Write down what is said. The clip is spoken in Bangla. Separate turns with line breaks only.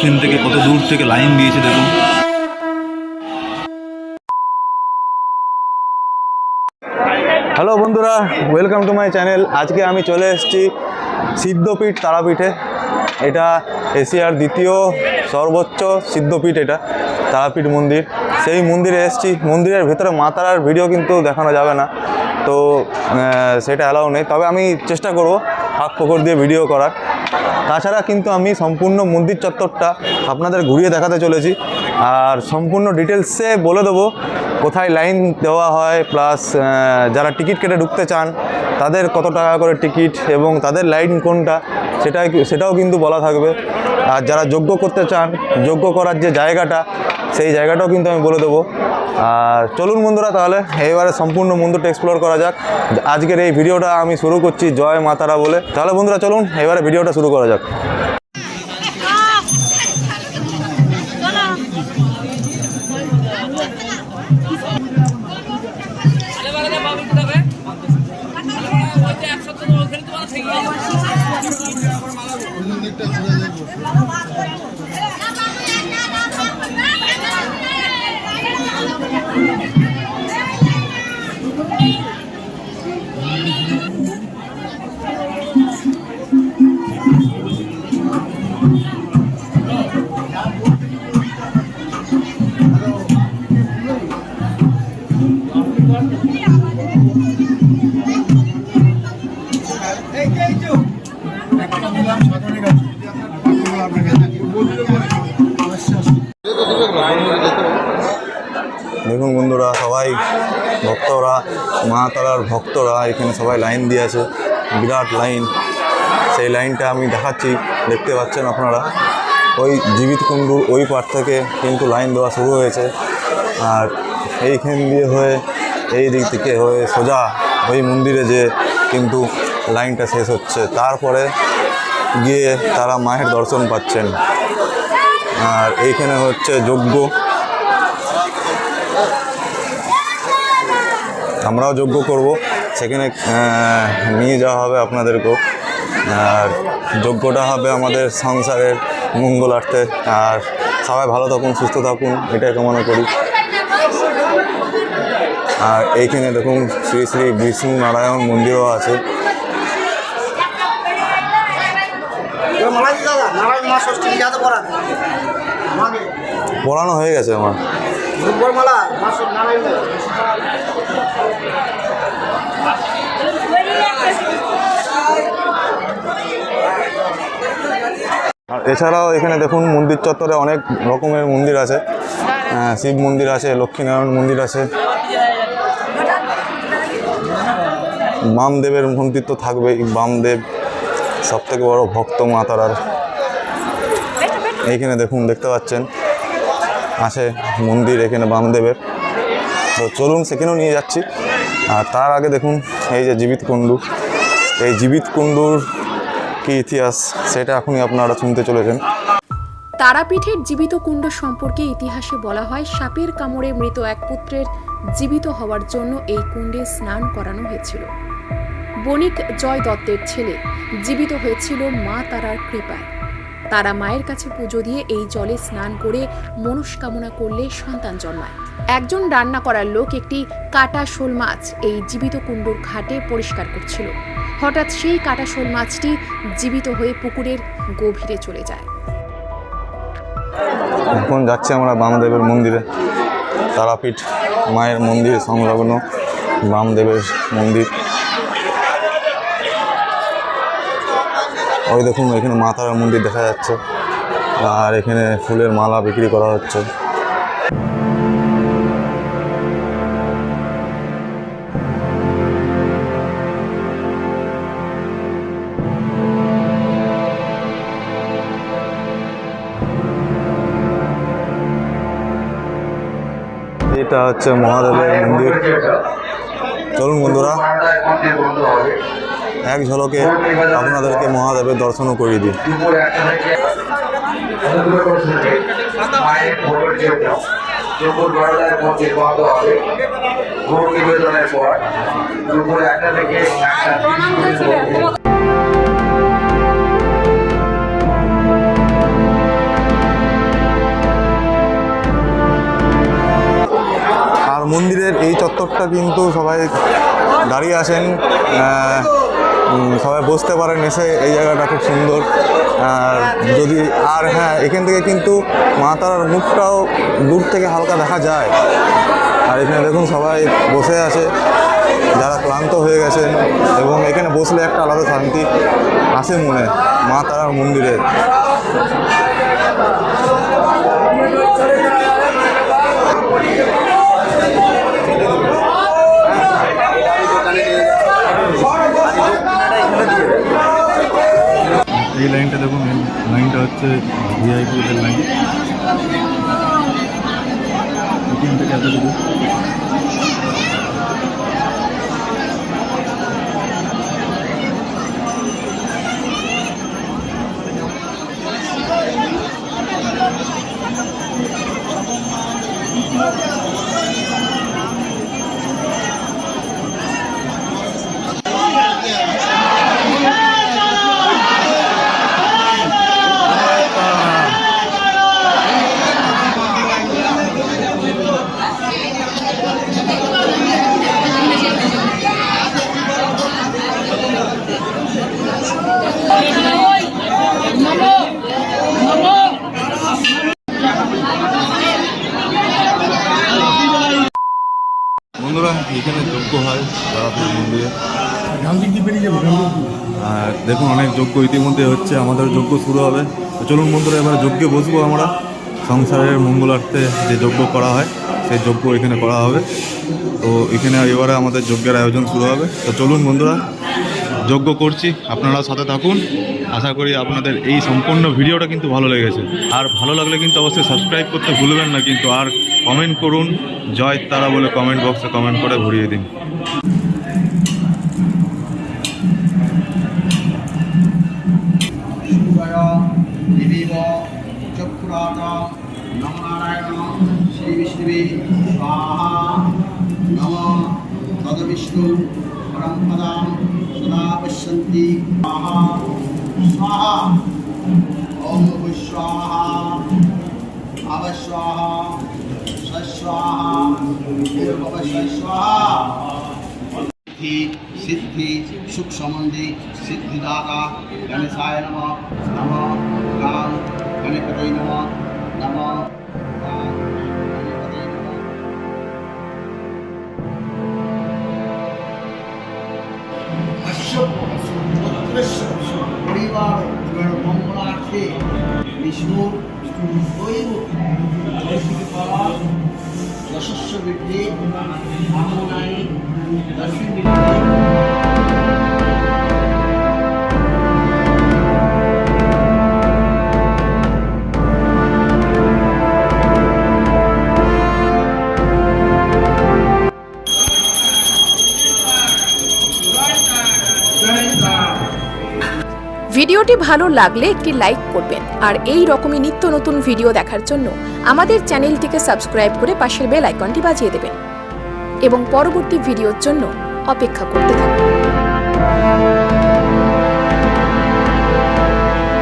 মুসলিম থেকে কত দূর থেকে লাইন দিয়েছে দেখুন।
হ্যালো বন্ধুরা ওয়েলকাম টু মাই চ্যানেল আজকে আমি চলে এসেছি সিদ্ধপীঠ তারাপীঠে। এটা এশিয়ার দ্বিতীয় সর্বোচ্চ সিদ্ধপীঠ এটা, তারাপীঠ মন্দির। সেই মন্দিরে এসেছি। মন্দিরের ভেতরে মা তারার ভিডিও কিন্তু দেখানো যাবে না। তো সেটা অ্যালাউ নেই। তবে আমি চেষ্টা করব হাত ফোকর দিয়ে ভিডিও করার। তাছাড়া কিন্তু আমি সম্পূর্ণ মন্দির চত্বরটা আপনাদের ঘুরিয়ে দেখাতে চলেছি। আর সম্পূর্ণ ডিটেলসে বলে দেবো কোথায় লাইন দেওয়া হয়, প্লাস যারা টিকিট কেটে ঢুকতে চান, তাদের কত টাকা করে টিকিট এবং তাদের লাইন কোনটা, সেটাই সেটাও কিন্তু বলা থাকবে। আর যারা যোগ্য করতে চান, যোগ্য করার যে জায়গাটা, সেই জায়গাটাও কিন্তু আমি বলে দেবো। আর চলুন বন্ধুরা তাহলে, এবারে সম্পূর্ণ মন্দিরটা এক্সপ্লোর করা যাক। আজকের এই ভিডিওটা আমি শুরু করছি জয় মাতারা বলে। তাহলে বন্ধুরা চলুন, এবারে ভিডিওটা শুরু করা যাক। দেখুন বন্ধুরা, সবাই ভক্তরা মা তারার ভক্তরা, এখানে সবাই লাইন দিয়ে আছে, বিরাট লাইন। সেই লাইনটা আমি দেখাচ্ছি, দেখতে পাচ্ছেন আপনারা। ওই জীবিত কুণ্ডুর ওই পার থেকে কিন্তু লাইন দেওয়া শুরু হয়েছে। আর এইখান দিয়ে হয়ে, এই দিক থেকে হয়ে সোজা ওই মন্দিরে যে কিন্তু লাইনটা শেষ হচ্ছে। তারপরে গিয়ে তারা মায়ের দর্শন পাচ্ছেন। আর এইখানে হচ্ছে যজ্ঞ। আমরাও যোগ্য করব। সেখানে নিয়ে যাওয়া হবে আপনাদেরকেও। আর যোগ্যটা হবে আমাদের সংসারের মঙ্গলার্থে। আর সবাই ভালো থাকুন, সুস্থ থাকুন, এটাই কামনা করি। আর এইখানে দেখুন, শ্রী শ্রী বিষ্ণু নারায়ণ মন্দিরও আছে।
দাদা নারায়ণ মা ষষ্ঠী
পড়ানো। হয়ে গেছে আমার।
দুব্বর মালা মা নারায়ণ।
আর এছাড়াও এখানে দেখুন মন্দির চত্বরে অনেক রকমের মন্দির আছে। শিব মন্দির আছে লক্ষ্মীনারায়ণ মন্দির আছে। বামদেবের মন্দির তো থাকবেই বামদেব সব থেকে বড় ভক্ত মা তারার এইখানে দেখুন, দেখতে পাচ্ছেন? আছে মন্দির এখানে বামদেবের। তো চলুন, সেখানেও নিয়ে যাচ্ছি। আর তার আগে দেখুন, এই যে জীবিত কুণ্ডু। এই জীবিত কুণ্ডুর কি ইতিহাস, সেটা এখনই আপনারা শুনতে চলেছেন।
তারাপীঠের জীবিত কুণ্ড সম্পর্কে ইতিহাসে বলা হয়, সাপের কামড়ে মৃত এক পুত্রের জীবিত হওয়ার জন্য এই কুণ্ডে স্নান করানো হয়েছিল। বণিক জয় দত্তের ছেলে। জীবিত হয়েছিল মা তারার কৃপায়। তারা মায়ের কাছে পুজো দিয়ে এই জলে স্নান করে মনস্কামনা করলে সন্তান জন্মায়। একজন রান্না করার লোক একটি কাটা শোল মাছ এই জীবিত কুণ্ডুর ঘাটে পরিষ্কার করছিল। হঠাৎ সেই কাটা শোল মাছটি জীবিত হয়ে পুকুরের গভীরে চলে যায়।
এখন যাচ্ছি আমরা বামদেবের মন্দিরে। তারাপীঠ মায়ের মন্দির সংলগ্ন বামদেবের মন্দির। ওই দেখুন, এখানে মা তারার মন্দির দেখা যাচ্ছে। আর এখানে ফুলের মালা বিক্রি করা হচ্ছে। এটা হচ্ছে মহাদেবের মন্দির। চলুন বন্ধুরা। এক ঝলকে আপনাদেরকে মহাদেবের দর্শনও করিয়ে দিই।
আর
মন্দিরের এই চত্বরটা কিন্তু সবাই দাঁড়িয়ে আসেন সবাই বসতে পারেন এসে এই জায়গাটা খুব সুন্দর। আর যদি আর হ্যাঁ এখান থেকে কিন্তু মা তারার মুখটাও দূর থেকে হালকা দেখা যায়। আর এখানে দেখুন সবাই বসে আছে, যারা ক্লান্ত হয়ে গেছেন এবং এখানে বসলে একটা আলাদা শান্তি আসে মনে মা তারার মন্দিরে। দেখুন অনেক যজ্ঞ ইতিমধ্যে হচ্ছে, আমাদের যজ্ঞ শুরু হবে। তো চলুন বন্ধুরা, এবার যজ্ঞে বসবো আমরা। সংসারের মঙ্গলার্থে যে যজ্ঞ করা হয়, সেই যজ্ঞ এখানে করা হবে। তো এখানে এবারে আমাদের যজ্ঞের আয়োজন শুরু হবে। তো চলুন বন্ধুরা, যজ্ঞ করছি। আপনারা সাথে থাকুন। আশা করি আপনাদের এই সম্পূর্ণ ভিডিওটা কিন্তু ভালো লেগেছে। আর ভালো লাগলে কিন্তু অবশ্যই সাবস্ক্রাইব করতে ভুলবেন না, কিন্তু আর কমেন্ট করুন। জয় তারা বলে কমেন্ট বক্সে কমেন্ট করে ভরিয়ে দিন।
চক্ষুরাট নম নারায়ণ। শ্রী বিষ্ণুবে স্বাহা। নম তদবিষ্ণু পরম পদাম সদা পশ্যন্তি। স্বাহা। স্বাহা। ওম স্বাহা। অবস্বাহা সস্বাহা স্বাহা সিদ্ধি সিদ্ধি, সুখ সম্বন্ধে সিদ্ধিদাতা। গণেশায় নম। নম। গান গণপতি নম নম গান গণপতি নম পরিবার মঙ্গলার্থে বিষ্ণু দৈব করা যশস্ব বৃদ্ধি কামনায় দর্শন
ভিডিওটি ভালো লাগলে একটি লাইক করবেন আর এই রকমই নিত্য নতুন ভিডিও দেখার জন্য আমাদের চ্যানেলটিকে সাবস্ক্রাইব করে পাশের বেল আইকনটি বাজিয়ে দেবেন। এবং পরবর্তী ভিডিওর জন্য অপেক্ষা করতে থাকুন।